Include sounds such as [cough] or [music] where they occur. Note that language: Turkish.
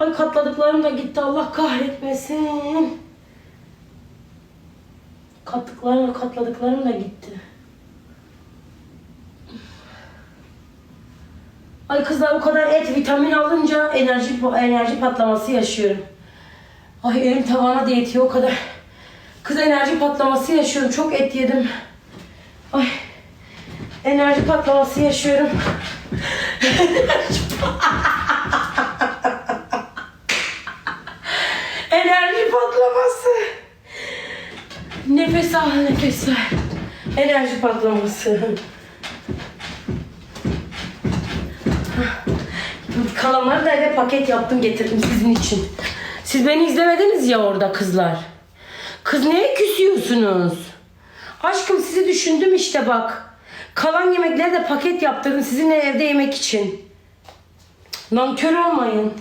Ay katladıklarım da gitti Allah kahretmesin. Kattıklarım katladıklarım da gitti. Ay kızlar o kadar et vitamin alınca enerji enerji patlaması yaşıyorum. Ay elim tavana değiyor o kadar. Kız enerji patlaması yaşıyorum. Çok et yedim. Ay enerji patlaması yaşıyorum. [laughs] patlaması. Nefes al, nefes ver. Enerji patlaması. Kalanları da eve paket yaptım getirdim sizin için. Siz beni izlemediniz ya orada kızlar. Kız neye küsüyorsunuz? Aşkım sizi düşündüm işte bak. Kalan yemekleri de paket yaptırdım sizinle evde yemek için. Nankör olmayın.